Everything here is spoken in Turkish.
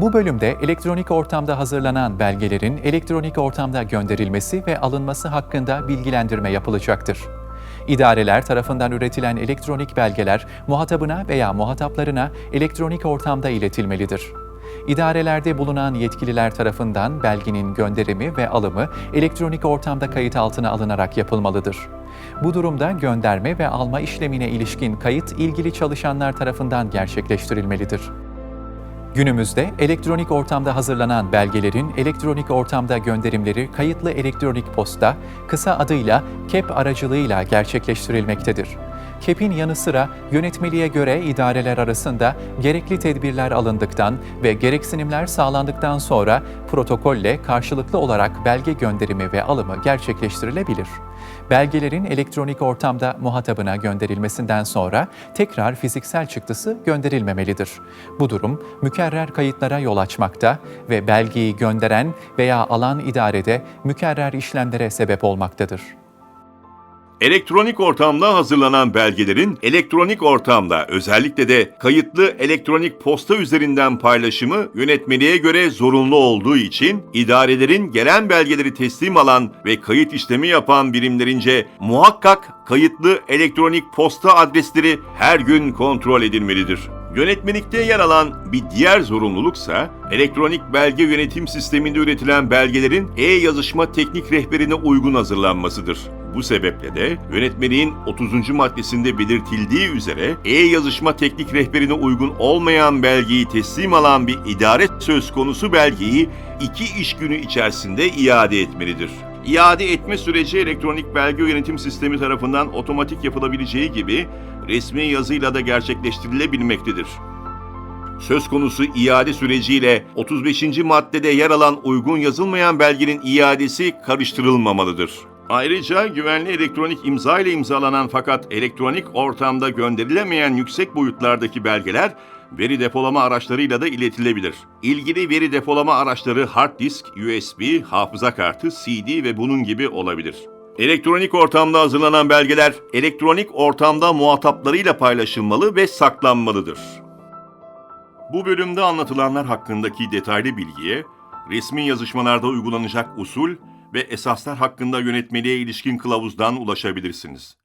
Bu bölümde elektronik ortamda hazırlanan belgelerin elektronik ortamda gönderilmesi ve alınması hakkında bilgilendirme yapılacaktır. İdareler tarafından üretilen elektronik belgeler muhatabına veya muhataplarına elektronik ortamda iletilmelidir. İdarelerde bulunan yetkililer tarafından belgenin gönderimi ve alımı elektronik ortamda kayıt altına alınarak yapılmalıdır. Bu durumda gönderme ve alma işlemine ilişkin kayıt ilgili çalışanlar tarafından gerçekleştirilmelidir. Günümüzde elektronik ortamda hazırlanan belgelerin elektronik ortamda gönderimleri kayıtlı elektronik posta, kısa adıyla KEP aracılığıyla gerçekleştirilmektedir. KEP'in yanı sıra yönetmeliğe göre idareler arasında gerekli tedbirler alındıktan ve gereksinimler sağlandıktan sonra protokolle karşılıklı olarak belge gönderimi ve alımı gerçekleştirilebilir. Belgelerin elektronik ortamda muhatabına gönderilmesinden sonra tekrar fiziksel çıktısı gönderilmemelidir. Bu durum mükerrer kayıtlara yol açmakta ve belgeyi gönderen veya alan idarede mükerrer işlemlere sebep olmaktadır. Elektronik ortamda hazırlanan belgelerin elektronik ortamda özellikle de kayıtlı elektronik posta üzerinden paylaşımı yönetmeliğe göre zorunlu olduğu için idarelerin gelen belgeleri teslim alan ve kayıt işlemi yapan birimlerince muhakkak kayıtlı elektronik posta adresleri her gün kontrol edilmelidir. Yönetmelikte yer alan bir diğer zorunluluksa elektronik belge yönetim sisteminde üretilen belgelerin e-yazışma teknik rehberine uygun hazırlanmasıdır. Bu sebeple de yönetmeliğin 30. maddesinde belirtildiği üzere e-yazışma teknik rehberine uygun olmayan belgeyi teslim alan bir idare söz konusu belgeyi iki iş günü içerisinde iade etmelidir. İade etme süreci elektronik belge yönetim sistemi tarafından otomatik yapılabileceği gibi resmi yazıyla da gerçekleştirilebilmektedir. Söz konusu iade süreciyle 35. maddede yer alan uygun yazılmayan belgenin iadesi karıştırılmamalıdır. Ayrıca güvenli elektronik imza ile imzalanan fakat elektronik ortamda gönderilemeyen yüksek boyutlardaki belgeler veri depolama araçlarıyla da iletilebilir. İlgili veri depolama araçları hard disk, USB, hafıza kartı, CD ve bunun gibi olabilir. Elektronik ortamda hazırlanan belgeler elektronik ortamda muhataplarıyla paylaşılmalı ve saklanmalıdır. Bu bölümde anlatılanlar hakkındaki detaylı bilgiye, resmi yazışmalarda uygulanacak usul ve esaslar hakkında yönetmeliğe ilişkin kılavuzdan ulaşabilirsiniz.